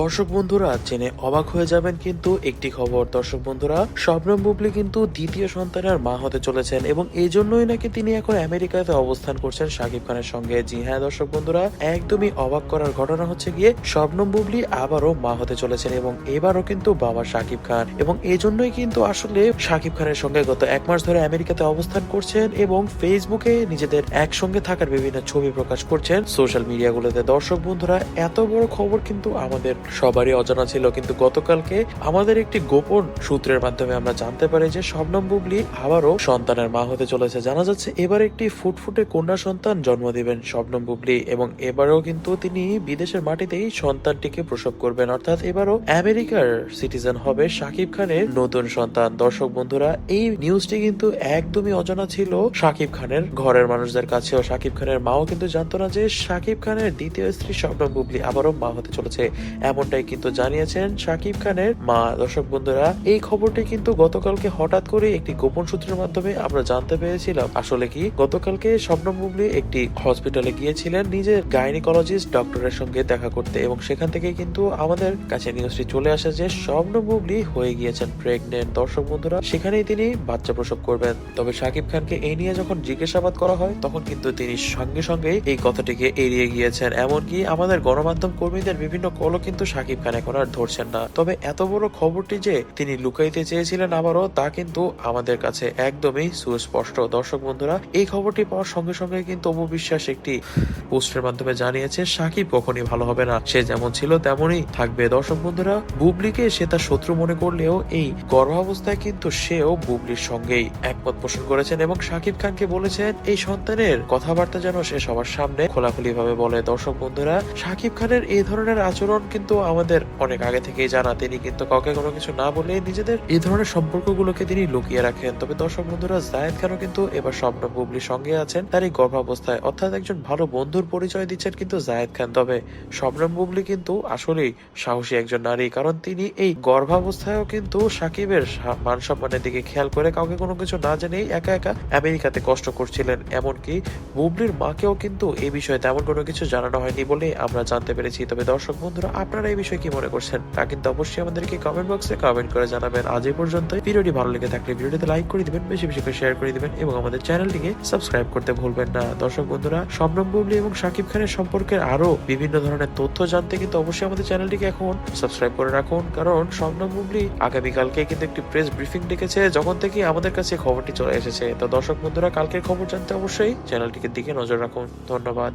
দর্শক বন্ধুরা জেনে অবাক হয়ে যাবেন কিন্তু একটি খবর। দর্শক বন্ধুরা, শবনম বুবলি কিন্তু দ্বিতীয় সন্তানের মা হতে চলেছেন এবং এই জন্যই নাকি তিনি এখন আমেরিকাতে অবস্থান করছেন শাকিব খানের সঙ্গে। জি হ্যাঁ দর্শক বন্ধুরা, একদমই অবাক করার ঘটনা হচ্ছে গিয়ে শবনম বুবলি আবারও মা হতে চলেছেন এবং এবারও কিন্তু বাবা শাকিব খান। এবং এই জন্যই কিন্তু আসলে শাকিব খানের সঙ্গে গত এক মাস ধরে আমেরিকাতে অবস্থান করছেন এবং ফেসবুকে নিজেদের একসঙ্গে থাকার বিভিন্ন ছবি প্রকাশ করছেন। সোশ্যাল মিডিয়াগুলোতে দর্শক বন্ধুরা, এত বড় খবর কিন্তু আমাদের সবারই অজানা ছিল, কিন্তু গতকালকে আমাদের একটি গোপন সূত্রের মাধ্যমে আমরা জানতে পারি যে শবনম বুবলি আবারও সন্তানের মা হতে চলেছে। জানা যাচ্ছে এবার একটি ফুটফুটে কন্যা সন্তান জন্ম দিবেন শবনম বুবলি এবং এবারও কিন্তু তিনি বিদেশের মাটিতেই সন্তানটিকে প্রসব করবেন। অর্থাৎ এবারও আমেরিকার সিটিজেন হবে শাকিব খানের নতুন সন্তান। দর্শক বন্ধুরা, এই নিউজটি কিন্তু একদমই অজানা ছিল শাকিব খানের ঘরের মানুষদের কাছেও। শাকিব খানের মাও কিন্তু জানতো না যে শাকিব খানের দ্বিতীয় স্ত্রী শবনম বুবলি আবারও মা হতে চলেছে। এমনটাই কিন্তু জানিয়েছেন শাকিব খানের মা। দর্শক বন্ধুরা, এই খবরটি কিন্তু গতকালকে হঠাৎ করে একটি গোপন সূত্রের মাধ্যমে আমরা জানতে পেরেছিলাম। আসলে কি, গতকালকে শবনম বুবলি একটি হসপিটালে গিয়েছিলেন, নিজের গাইনিকোলজিস্ট ডক্টরের সঙ্গে দেখা করতে এবং সেখান থেকে কিন্তু আমাদের কাছে নিউজটি চলে আসে যে শবনম বুবলি হয়ে গিয়েছেন প্রেগনেন্ট দর্শক বন্ধুরা, সেখানেই তিনি বাচ্চা প্রসব করবেন। তবে শাকিব খানকে এই নিয়ে যখন জিজ্ঞাসাবাদ করা হয়, তখন কিন্তু তিনি সঙ্গে সঙ্গে এই কথাটিকে এড়িয়ে গিয়েছেন। এমনকি আমাদের গণমাধ্যম কর্মীদের বিভিন্ন কলও কিন্তু শাকিব খান এখন আর ধরছেন না। তবে এত বড় খবরটি যে তিনি লুকাইতে চেয়েছিলেন আবারও, তা কিন্তু আমাদের কাছে একদমই সুস্পষ্ট। দর্শক বন্ধুরা, এই খবরটি পাওয়ার সঙ্গে সঙ্গে কিন্তু অপু বিশ্বাস একটি পোস্টের মাধ্যমে জানিয়েছে, সাকিব কখনই ভালো হবে না। সে যেমন ছিল তেমনই থাকবে। দর্শক বন্ধুরা, বুবলিকে সে তার শত্রু মনে করলেও এই গর্ভাবস্থায় কিন্তু সেও বুবলির সঙ্গেই একমত পোষণ করেছেন এবং সাকিব খানকে বলেছেন, এই সন্তানের কথাবার্তা যেন সে সবার সামনে খোলাখুলি ভাবে বলে। দর্শক বন্ধুরা, সাকিব খানের এই ধরনের আচরণ কিন্তু আমাদের অনেক আগে থেকেই জানা, তিনি কিন্তু কাউকে কোনো কিছু না বলে নিজেদের এই ধরনের সম্পর্কগুলোকে তিনি লুকিয়ে রাখেন। তবে দর্শক বন্ধুরা, জায়েদ খানও কিন্তু এবার স্বপ্ন বুবলির সঙ্গে আছেন। তার এই গর্ভাবস্থায় অর্থাৎ একজন ভালো বন্ধুর পরিচয় দিচ্ছেন কিন্তু জায়েদ খান। তবে শবনম বুবলি কিন্তু আসলেই সাহসী একজন নারী, কারণ তিনি এই গর্ভাবস্থায়ও কিন্তু সাকিবের মান সম্মানের দিকে খেয়াল করে কাউকে কোনো কিছু না জেনেই একা একা আমেরিকাতে কষ্ট করছিলেন। এমনকি বুবলির মাকেও কিন্তু এই বিষয়ে তেমন কোনো কিছু জানানো হয়নি বলে আমরা জানতে পেরেছি। তবে দর্শক বন্ধুরা, আপনারা এই বিষয়ে কি মনে করছেন? তা কিন্তু অবশ্যই আমাদেরকে কমেন্ট বক্সে কমেন্ট করে জানাবেন। আজ এই পর্যন্ত ভিডিওটি ভালো লেগে থাকলে ভিডিওটিতে লাইক করে দিবেন, বেশি বেশি করে শেয়ার করে দিবেন এবং আমাদের চ্যানেলটিকে সাবস্ক্রাইব করতে ভুলবেন না। দর্শক বন্ধুরা, শবনম বুবলি এবং শাকিব খানের সম্পর্কে আরও বিভিন্ন ধরনের তথ্য জানতে কিন্তু অবশ্যই আমাদের চ্যানেলটিকে এখন সাবস্ক্রাইব করে রাখুন। কারণ শবনম বুবলি আগামীকালকে কিন্তু একটি প্রেস ব্রিফিং ডেকেছে, যখন থেকে আমাদের কাছে খবরটি চলে এসেছে। তো দর্শক বন্ধুরা, কালকের খবর জানতে অবশ্যই চ্যানেলটিকে দিকে নজর রাখুন। ধন্যবাদ।